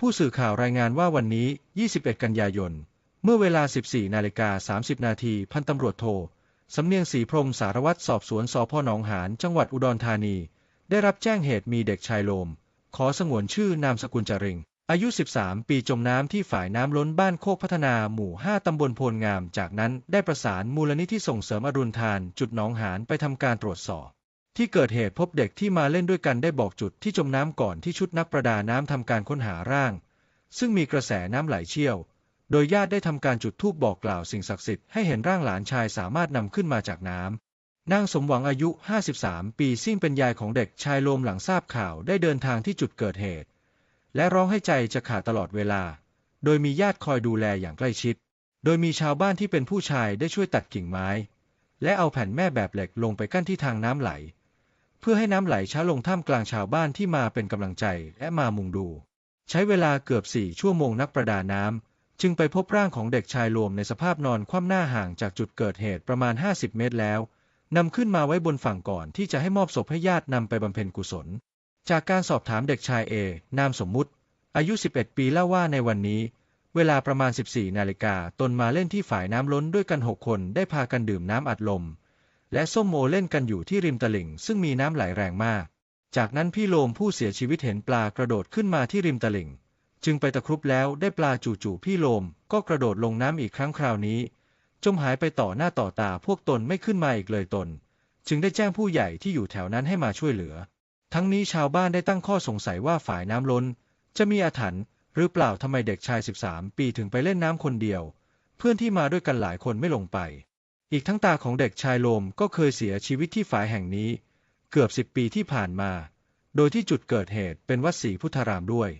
ผู้สื่อข่าวรายงานว่าวันนี้ 21 กันยายน เมื่อเวลา 14 นาฬิกา 30 นาที พันตำรวจโท สำเนียงศรีพรมสารวัตรสอบสวนสพหนองหานจังหวัดอุดรธานี ได้รับแจ้งเหตุมีเด็กชายโลม ขอสงวนชื่อนามสกุลจริง อายุ 13 ปีจมน้ำที่ฝ่ายน้ำล้นบ้านโคกพัฒนาหมู่ 5 ตำบลโพลงาม จากนั้นได้ประสานมูลนิธิส่งเสริมอรุณทาน จุดหนองหานไปทำการตรวจสอบ ที่เกิดเหตุพบเด็กที่มาเล่นด้วยกันได้บอกจุดที่จมน้ำก่อนที่ชุดนักประดาน้ำทำการค้นหาร่าง ซึ่งมีกระแสน้ำไหลเชี่ยว โดยญาติได้ทำการจุดธูปบอกกล่าวสิ่งศักดิ์สิทธิ์ให้เห็นร่างหลานชายสามารถนำขึ้นมาจากน้ำนางสมหวังอายุ 53 ปีซึ่งเป็นยายของเด็กชายโลมหลังทราบข่าวได้เดินทางที่จุดเกิดเหตุ และร้องให้ใจจะขาดตลอดเวลา โดยมีญาติคอยดูแลอย่างใกล้ชิด โดยมีชาวบ้านที่เป็นผู้ชายได้ช่วยตัดกิ่งไม้ และเอาแผ่นแม่แบบเหล็กลงไปกั้นที่ทางน้ำไหล เพื่อให้น้ำไหลช้าลงท่ามกลางชาวบ้านที่มาเป็นกำลังใจและมามุงดู ใช้เวลาเกือบสี่ชั่วโมงนักประดาน้ำจึงไปพบร่างของเด็กชายโลมในสภาพนอนคว่ำหน้าห่างจากจุดเกิดเหตุประมาณ 50 เมตรแล้วนำขึ้นมาไว้บนฝั่งก่อนที่จะให้มอบศพให้ญาตินำไปบำเพ็ญกุศล จากการสอบถามเด็กชายเอนามสมมุติ อายุ 11 ปีเล่าว่าในวันนี้ เวลาประมาณ 14 นาฬิกาตนมาเล่นที่ฝ่ายน้ำล้นด้วยกัน 6 คนได้พากันดื่มน้ำอัดลม และส้มโอเล่นกันอยู่ที่ริมตลิ่ง ซึ่งมีน้ำไหลแรงมาก จากนั้นพี่โลมผู้เสียชีวิตเห็นปลากระโดดขึ้นมาที่ริมตลิ่ง จึงไปตะครุบแล้วได้ปลาจู่ๆพี่โลมก็กระโดดลงน้ำอีกครั้งคราวนี้ จมหายไปต่อหน้าต่อตาพวกตนไม่ขึ้นมาอีกเลยตน จึงได้แจ้งผู้ใหญ่ที่อยู่แถวนั้นให้มาช่วยเหลือ ทั้งนี้ชาวบ้านได้ตั้งข้อสงสัยว่าฝ่ายน้ำล้น จะมีอาถรรพ์หรือเปล่าทำไมเด็กชาย 13 ปีถึงไปเล่นน้ำคนเดียว เพื่อนที่มาด้วยกันหลายคนไม่ลงไป อีกทั้งตาของเด็กชายโลมก็เคยเสียชีวิตที่ฝ่ายแห่งนี้ เกือบสิบปีที่ผ่านมา โดยที่จุดเกิดเหตุเป็นวัดศรีพุทธารามด้วย